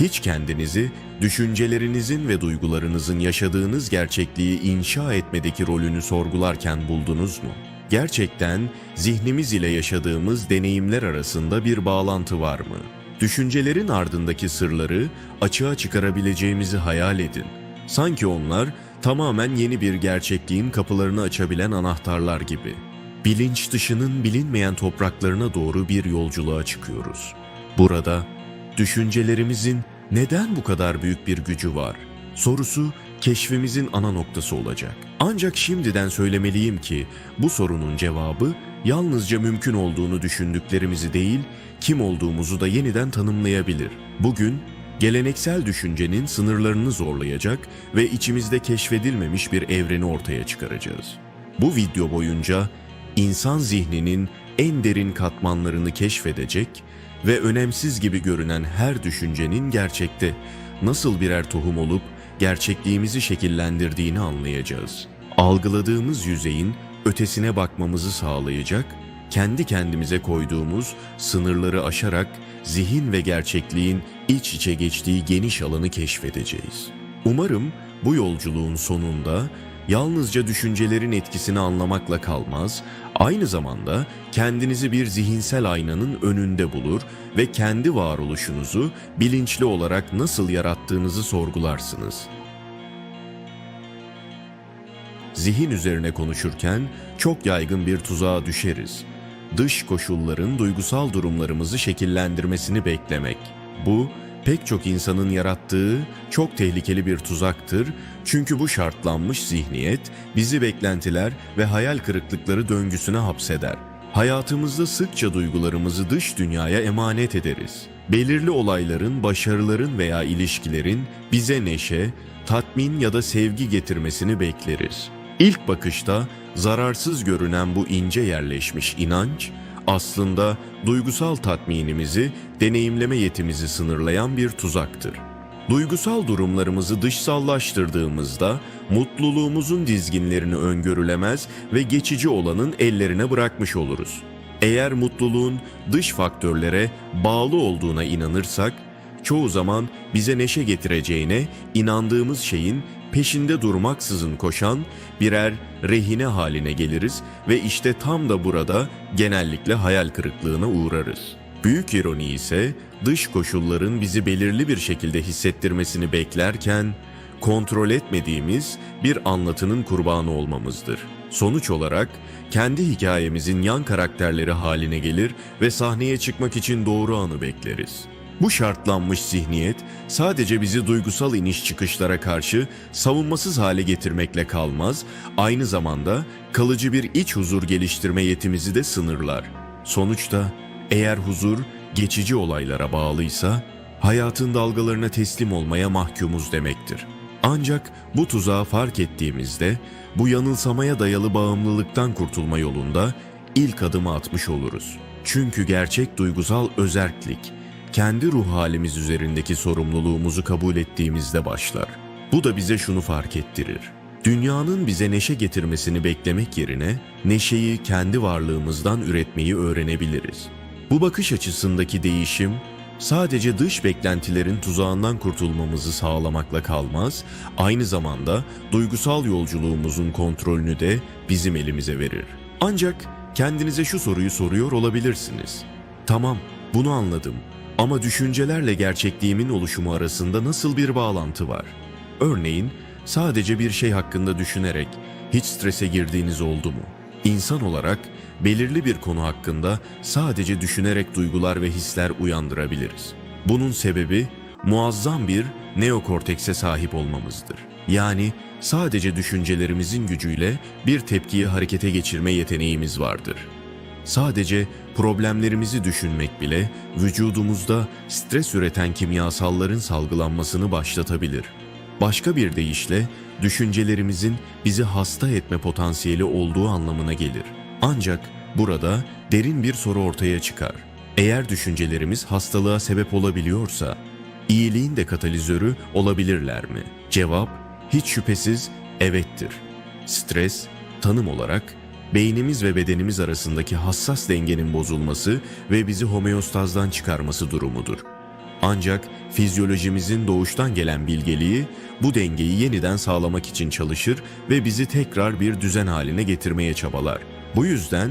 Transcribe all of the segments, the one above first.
Hiç kendinizi, düşüncelerinizin ve duygularınızın yaşadığınız gerçekliği inşa etmedeki rolünü sorgularken buldunuz mu? Gerçekten zihnimiz ile yaşadığımız deneyimler arasında bir bağlantı var mı? Düşüncelerin ardındaki sırları açığa çıkarabileceğimizi hayal edin. Sanki onlar tamamen yeni bir gerçekliğin kapılarını açabilen anahtarlar gibi. Bilinç dışının bilinmeyen topraklarına doğru bir yolculuğa çıkıyoruz. Burada düşüncelerimizin neden bu kadar büyük bir gücü var? Sorusu keşfimizin ana noktası olacak. Ancak şimdiden söylemeliyim ki bu sorunun cevabı yalnızca mümkün olduğunu düşündüklerimizi değil, kim olduğumuzu da yeniden tanımlayabilir. Bugün geleneksel düşüncenin sınırlarını zorlayacak ve içimizde keşfedilmemiş bir evreni ortaya çıkaracağız. Bu video boyunca insan zihninin en derin katmanlarını keşfedecek ve önemsiz gibi görünen her düşüncenin gerçekte nasıl birer tohum olup gerçekliğimizi şekillendirdiğini anlayacağız. Algıladığımız yüzeyin ötesine bakmamızı sağlayacak, kendi kendimize koyduğumuz sınırları aşarak zihin ve gerçekliğin iç içe geçtiği geniş alanı keşfedeceğiz. Umarım bu yolculuğun sonunda yalnızca düşüncelerin etkisini anlamakla kalmaz, aynı zamanda kendinizi bir zihinsel aynanın önünde bulur ve kendi varoluşunuzu bilinçli olarak nasıl yarattığınızı sorgularsınız. Zihin üzerine konuşurken çok yaygın bir tuzağa düşeriz. Dış koşulların duygusal durumlarımızı şekillendirmesini beklemek. Bu pek çok insanın yarattığı çok tehlikeli bir tuzaktır. Çünkü bu şartlanmış zihniyet bizi beklentiler ve hayal kırıklıkları döngüsüne hapseder. Hayatımızda sıkça duygularımızı dış dünyaya emanet ederiz. Belirli olayların, başarıların veya ilişkilerin bize neşe, tatmin ya da sevgi getirmesini bekleriz. İlk bakışta zararsız görünen bu ince yerleşmiş inanç aslında duygusal tatminimizi, deneyimleme yetimizi sınırlayan bir tuzaktır. Duygusal durumlarımızı dışsallaştırdığımızda mutluluğumuzun dizginlerini öngörülemez ve geçici olanın ellerine bırakmış oluruz. Eğer mutluluğun dış faktörlere bağlı olduğuna inanırsak, çoğu zaman bize neşe getireceğine inandığımız şeyin peşinde durmaksızın koşan birer rehine haline geliriz ve işte tam da burada genellikle hayal kırıklığına uğrarız. Büyük ironi ise dış koşulların bizi belirli bir şekilde hissettirmesini beklerken kontrol etmediğimiz bir anlatının kurbanı olmamızdır. Sonuç olarak kendi hikayemizin yan karakterleri haline gelir ve sahneye çıkmak için doğru anı bekleriz. Bu şartlanmış zihniyet sadece bizi duygusal iniş çıkışlara karşı savunmasız hale getirmekle kalmaz, aynı zamanda kalıcı bir iç huzur geliştirme yetimizi de sınırlar. Sonuçta eğer huzur geçici olaylara bağlıysa, hayatın dalgalarına teslim olmaya mahkumuz demektir. Ancak bu tuzağı fark ettiğimizde bu yanılsamaya dayalı bağımlılıktan kurtulma yolunda ilk adımı atmış oluruz. Çünkü gerçek duygusal özerklik kendi ruh halimiz üzerindeki sorumluluğumuzu kabul ettiğimizde başlar. Bu da bize şunu fark ettirir. Dünyanın bize neşe getirmesini beklemek yerine neşeyi kendi varlığımızdan üretmeyi öğrenebiliriz. Bu bakış açısındaki değişim sadece dış beklentilerin tuzağından kurtulmamızı sağlamakla kalmaz, aynı zamanda duygusal yolculuğumuzun kontrolünü de bizim elimize verir. Ancak kendinize şu soruyu soruyor olabilirsiniz. Tamam, bunu anladım. Ama düşüncelerle gerçekliğimin oluşumu arasında nasıl bir bağlantı var? Örneğin sadece bir şey hakkında düşünerek hiç strese girdiğiniz oldu mu? İnsan olarak belirli bir konu hakkında sadece düşünerek duygular ve hisler uyandırabiliriz. Bunun sebebi muazzam bir neokortekse sahip olmamızdır. Yani sadece düşüncelerimizin gücüyle bir tepkiyi harekete geçirme yeteneğimiz vardır. Sadece problemlerimizi düşünmek bile vücudumuzda stres üreten kimyasalların salgılanmasını başlatabilir. Başka bir deyişle düşüncelerimizin bizi hasta etme potansiyeli olduğu anlamına gelir. Ancak burada derin bir soru ortaya çıkar. Eğer düşüncelerimiz hastalığa sebep olabiliyorsa, iyiliğin de katalizörü olabilirler mi? Cevap hiç şüphesiz evettir. Stres, tanım olarak beynimiz ve bedenimiz arasındaki hassas dengenin bozulması ve bizi homeostazdan çıkarması durumudur. Ancak fizyolojimizin doğuştan gelen bilgeliği bu dengeyi yeniden sağlamak için çalışır ve bizi tekrar bir düzen haline getirmeye çabalar. Bu yüzden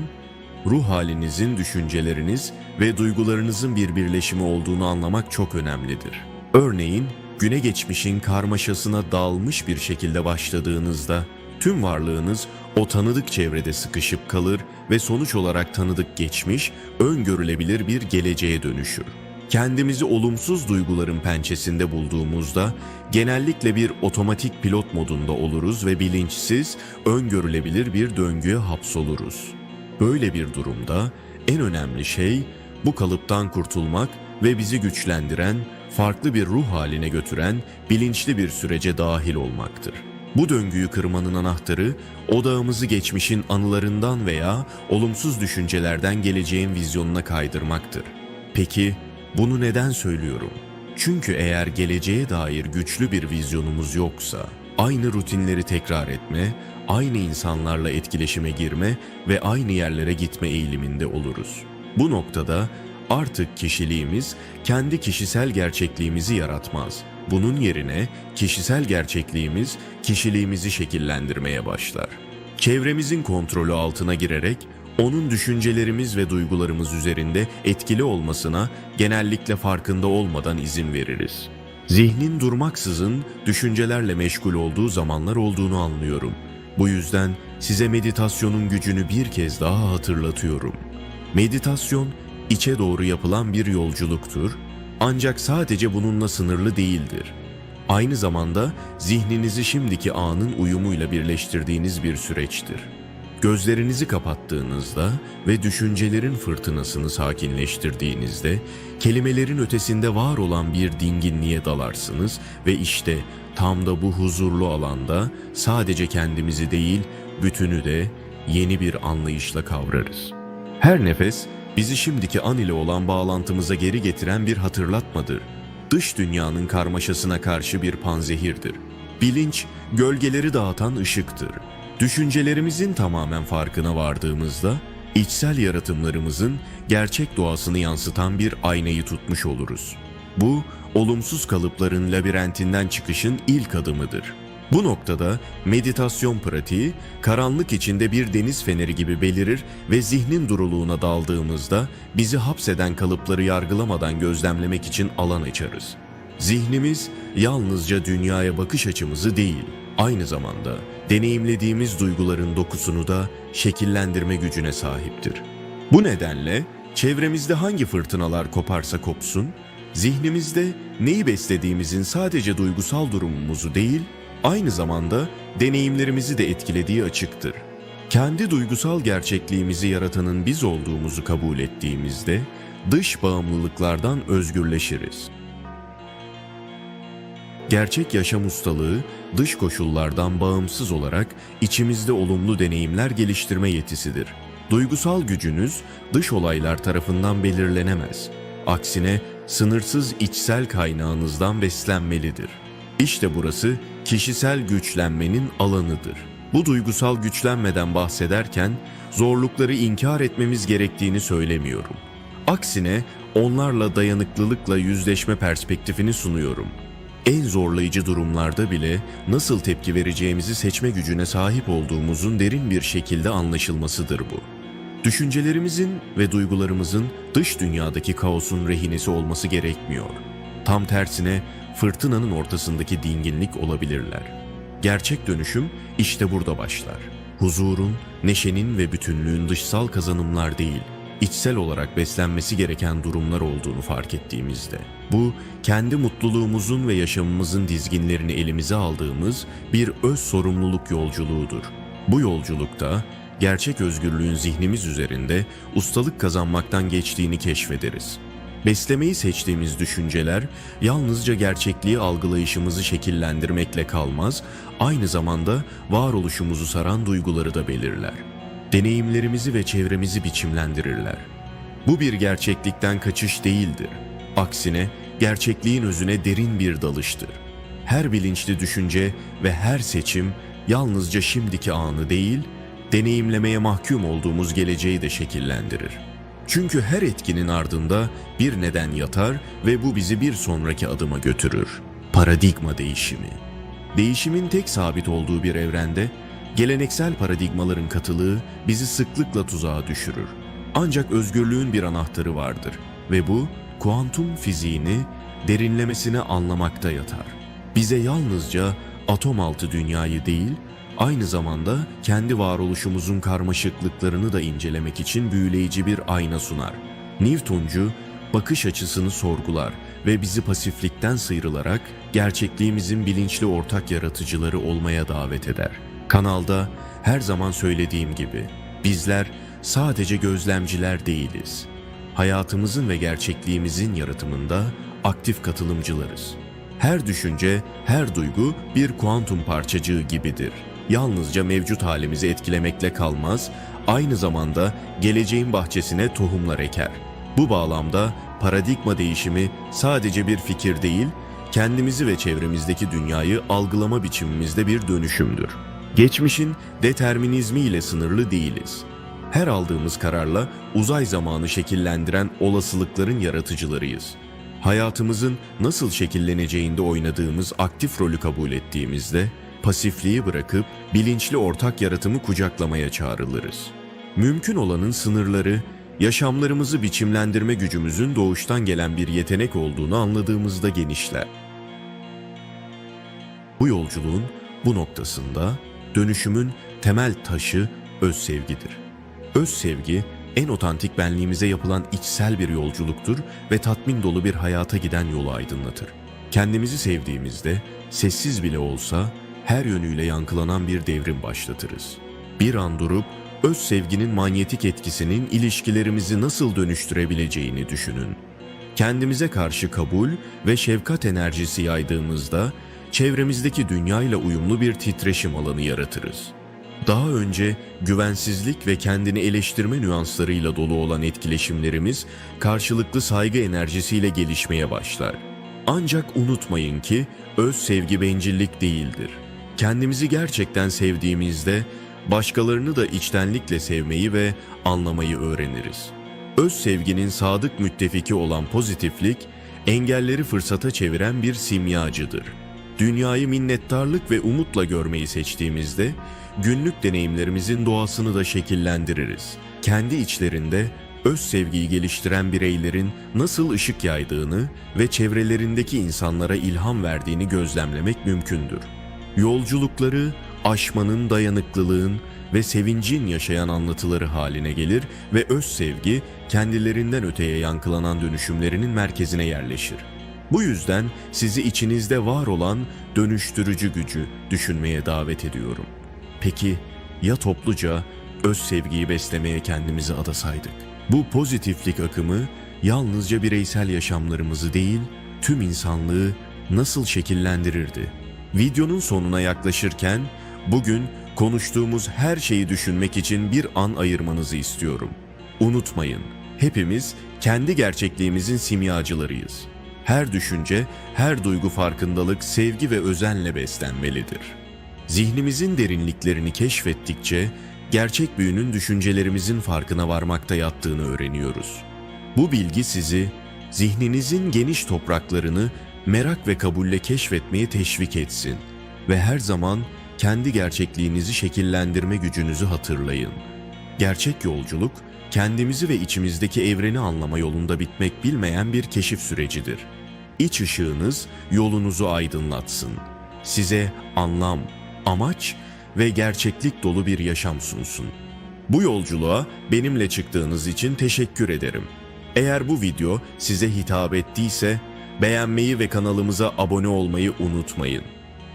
ruh halinizin düşünceleriniz ve duygularınızın bir birleşimi olduğunu anlamak çok önemlidir. Örneğin güne geçmişin karmaşasına dalmış bir şekilde başladığınızda tüm varlığınız o tanıdık çevrede sıkışıp kalır ve sonuç olarak tanıdık geçmiş, öngörülebilir bir geleceğe dönüşür. Kendimizi olumsuz duyguların pençesinde bulduğumuzda genellikle bir otomatik pilot modunda oluruz ve bilinçsiz, öngörülebilir bir döngüye hapsoluruz. Böyle bir durumda en önemli şey bu kalıptan kurtulmak ve bizi güçlendiren, farklı bir ruh haline götüren bilinçli bir sürece dahil olmaktır. Bu döngüyü kırmanın anahtarı odağımızı geçmişin anılarından veya olumsuz düşüncelerden geleceğin vizyonuna kaydırmaktır. Peki bunu neden söylüyorum? Çünkü eğer geleceğe dair güçlü bir vizyonumuz yoksa, aynı rutinleri tekrar etme, aynı insanlarla etkileşime girme ve aynı yerlere gitme eğiliminde oluruz. Bu noktada artık kişiliğimiz kendi kişisel gerçekliğimizi yaratmaz. Bunun yerine kişisel gerçekliğimiz kişiliğimizi şekillendirmeye başlar. Çevremizin kontrolü altına girerek onun düşüncelerimiz ve duygularımız üzerinde etkili olmasına genellikle farkında olmadan izin veririz. Zihnin durmaksızın düşüncelerle meşgul olduğu zamanlar olduğunu anlıyorum. Bu yüzden size meditasyonun gücünü bir kez daha hatırlatıyorum. Meditasyon içe doğru yapılan bir yolculuktur ancak sadece bununla sınırlı değildir. Aynı zamanda zihninizi şimdiki anın uyumuyla birleştirdiğiniz bir süreçtir. Gözlerinizi kapattığınızda ve düşüncelerin fırtınasını sakinleştirdiğinizde kelimelerin ötesinde var olan bir dinginliğe dalarsınız ve işte tam da bu huzurlu alanda sadece kendimizi değil bütünü de yeni bir anlayışla kavrarız. Her nefes bizi şimdiki an ile olan bağlantımıza geri getiren bir hatırlatmadır. Dış dünyanın karmaşasına karşı bir panzehirdir. Bilinç, gölgeleri dağıtan ışıktır. Düşüncelerimizin tamamen farkına vardığımızda, içsel yaratımlarımızın gerçek doğasını yansıtan bir aynayı tutmuş oluruz. Bu, olumsuz kalıpların labirentinden çıkışın ilk adımıdır. Bu noktada meditasyon pratiği karanlık içinde bir deniz feneri gibi belirir ve zihnin duruluğuna daldığımızda bizi hapseden kalıpları yargılamadan gözlemlemek için alan açarız. Zihnimiz yalnızca dünyaya bakış açımızı değil, aynı zamanda deneyimlediğimiz duyguların dokusunu da şekillendirme gücüne sahiptir. Bu nedenle çevremizde hangi fırtınalar koparsa kopsun, zihnimizde neyi beslediğimizin sadece duygusal durumumuzu değil, aynı zamanda deneyimlerimizi de etkilediği açıktır. Kendi duygusal gerçekliğimizi yaratanın biz olduğumuzu kabul ettiğimizde dış bağımlılıklardan özgürleşiriz. Gerçek yaşam ustalığı dış koşullardan bağımsız olarak içimizde olumlu deneyimler geliştirme yetisidir. Duygusal gücünüz dış olaylar tarafından belirlenemez. Aksine sınırsız içsel kaynağınızdan beslenmelidir. İşte burası kişisel güçlenmenin alanıdır. Bu duygusal güçlenmeden bahsederken zorlukları inkar etmemiz gerektiğini söylemiyorum. Aksine onlarla dayanıklılıkla yüzleşme perspektifini sunuyorum. En zorlayıcı durumlarda bile nasıl tepki vereceğimizi seçme gücüne sahip olduğumuzun derin bir şekilde anlaşılmasıdır bu. Düşüncelerimizin ve duygularımızın dış dünyadaki kaosun rehinesi olması gerekmiyor. Tam tersine fırtınanın ortasındaki dinginlik olabilirler. Gerçek dönüşüm işte burada başlar. Huzurun, neşenin ve bütünlüğün dışsal kazanımlar değil, içsel olarak beslenmesi gereken durumlar olduğunu fark ettiğimizde. Bu, kendi mutluluğumuzun ve yaşamımızın dizginlerini elimize aldığımız bir öz sorumluluk yolculuğudur. Bu yolculukta gerçek özgürlüğün zihnimiz üzerinde ustalık kazanmaktan geçtiğini keşfederiz. Beslemeyi seçtiğimiz düşünceler yalnızca gerçekliği algılayışımızı şekillendirmekle kalmaz, aynı zamanda varoluşumuzu saran duyguları da belirler. Deneyimlerimizi ve çevremizi biçimlendirirler. Bu bir gerçeklikten kaçış değildir. Aksine gerçekliğin özüne derin bir dalıştır. Her bilinçli düşünce ve her seçim yalnızca şimdiki anı değil, deneyimlemeye mahkum olduğumuz geleceği de şekillendirir. Çünkü her etkinin ardında bir neden yatar ve bu bizi bir sonraki adıma götürür. Paradigma değişimi. Değişimin tek sabit olduğu bir evrende geleneksel paradigmaların katılığı bizi sıklıkla tuzağa düşürür. Ancak özgürlüğün bir anahtarı vardır ve bu kuantum fiziğini derinlemesine anlamakta yatar. Bize yalnızca atom altı dünyayı değil, aynı zamanda kendi varoluşumuzun karmaşıklıklarını da incelemek için büyüleyici bir ayna sunar. Newtoncu bakış açısını sorgular ve bizi pasiflikten sıyrılarak gerçekliğimizin bilinçli ortak yaratıcıları olmaya davet eder. Kanalda her zaman söylediğim gibi bizler sadece gözlemciler değiliz. Hayatımızın ve gerçekliğimizin yaratımında aktif katılımcılarız. Her düşünce, her duygu bir kuantum parçacığı gibidir. Yalnızca mevcut halimizi etkilemekle kalmaz, aynı zamanda geleceğin bahçesine tohumlar eker. Bu bağlamda paradigma değişimi sadece bir fikir değil, kendimizi ve çevremizdeki dünyayı algılama biçimimizde bir dönüşümdür. Geçmişin determinizmi ile sınırlı değiliz. Her aldığımız kararla uzay zamanı şekillendiren olasılıkların yaratıcılarıyız. Hayatımızın nasıl şekilleneceğinde oynadığımız aktif rolü kabul ettiğimizde pasifliği bırakıp bilinçli ortak yaratımı kucaklamaya çağrılırız. Mümkün olanın sınırları, yaşamlarımızı biçimlendirme gücümüzün doğuştan gelen bir yetenek olduğunu anladığımızda genişler. Bu yolculuğun bu noktasında dönüşümün temel taşı öz sevgidir. Öz sevgi en otantik benliğimize yapılan içsel bir yolculuktur ve tatmin dolu bir hayata giden yolu aydınlatır. Kendimizi sevdiğimizde sessiz bile olsa her yönüyle yankılanan bir devrim başlatırız. Bir an durup öz sevginin manyetik etkisinin ilişkilerimizi nasıl dönüştürebileceğini düşünün. Kendimize karşı kabul ve şefkat enerjisi yaydığımızda çevremizdeki dünyayla uyumlu bir titreşim alanı yaratırız. Daha önce güvensizlik ve kendini eleştirme nüanslarıyla dolu olan etkileşimlerimiz karşılıklı saygı enerjisiyle gelişmeye başlar. Ancak unutmayın ki öz sevgi bencillik değildir. Kendimizi gerçekten sevdiğimizde başkalarını da içtenlikle sevmeyi ve anlamayı öğreniriz. Öz sevginin sadık müttefiki olan pozitiflik, engelleri fırsata çeviren bir simyacıdır. Dünyayı minnettarlık ve umutla görmeyi seçtiğimizde günlük deneyimlerimizin doğasını da şekillendiririz. Kendi içlerinde öz sevgiyi geliştiren bireylerin nasıl ışık yaydığını ve çevrelerindeki insanlara ilham verdiğini gözlemlemek mümkündür. Yolculukları aşmanın, dayanıklılığın ve sevincin yaşayan anlatıları haline gelir ve öz sevgi kendilerinden öteye yankılanan dönüşümlerinin merkezine yerleşir. Bu yüzden sizi içinizde var olan dönüştürücü gücü düşünmeye davet ediyorum. Peki ya topluca öz sevgiyi beslemeye kendimizi adasaydık? Bu pozitiflik akımı yalnızca bireysel yaşamlarımızı değil, tüm insanlığı nasıl şekillendirirdi? Videonun sonuna yaklaşırken bugün konuştuğumuz her şeyi düşünmek için bir an ayırmanızı istiyorum. Unutmayın, hepimiz kendi gerçekliğimizin simyacılarıyız. Her düşünce, her duygu farkındalık, sevgi ve özenle beslenmelidir. Zihnimizin derinliklerini keşfettikçe gerçek büyünün düşüncelerimizin farkına varmakta yattığını öğreniyoruz. Bu bilgi sizi zihninizin geniş topraklarını merak ve kabulle keşfetmeye teşvik etsin ve her zaman kendi gerçekliğinizi şekillendirme gücünüzü hatırlayın. Gerçek yolculuk kendimizi ve içimizdeki evreni anlama yolunda bitmek bilmeyen bir keşif sürecidir. İç ışığınız yolunuzu aydınlatsın. Size anlam, amaç ve gerçeklik dolu bir yaşam sunsun. Bu yolculuğa benimle çıktığınız için teşekkür ederim. Eğer bu video size hitap ettiyse beğenmeyi ve kanalımıza abone olmayı unutmayın.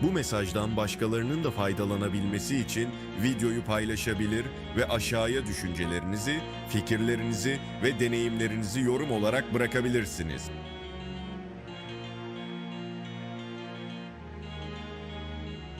Bu mesajdan başkalarının da faydalanabilmesi için videoyu paylaşabilir ve aşağıya düşüncelerinizi, fikirlerinizi ve deneyimlerinizi yorum olarak bırakabilirsiniz.